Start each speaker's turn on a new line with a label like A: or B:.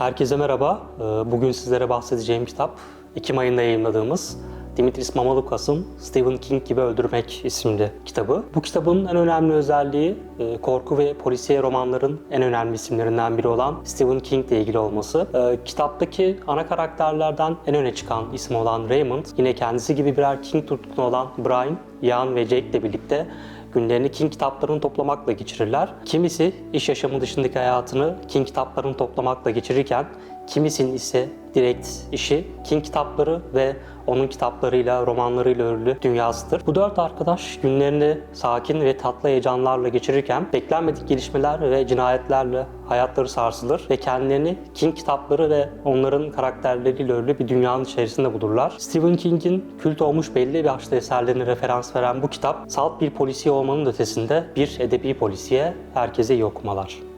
A: Herkese merhaba. Ee, Bugün sizlere bahsedeceğim kitap Ekim ayında yayınladığımız Dimitris Mamalukas'ın Stephen King gibi Öldürmek isimli kitabı. Bu kitabın en önemli özelliği e, korku ve polisiye romanların en önemli isimlerinden biri olan Stephen King ile ilgili olması. Ee, Kitaptaki ana karakterlerden en öne çıkan isim olan Raymond, yine kendisi gibi birer King tutkunu olan Brian, Ian ve Jake ile birlikte günlerini King kitaplarını toplamakla geçirirler. Kimisi iş yaşamı dışındaki hayatını King kitaplarını toplamakla geçirirken kimisinin ise direkt işi King kitapları ve onun kitaplarıyla, romanlarıyla örülü dünyasıdır. Bu dört arkadaş günlerini sakin ve tatlı heyecanlarla geçirirken beklenmedik gelişmeler ve cinayetlerle hayatları sarsılır ve kendilerini King kitapları ve onların karakterleriyle örülü bir dünyanın içerisinde bulurlar. Stephen King'in kült olmuş belli başlı eserlerine referans veren bu kitap, salt bir polisiye olmanın ötesinde bir edebi polisiye herkese iyi okumalar.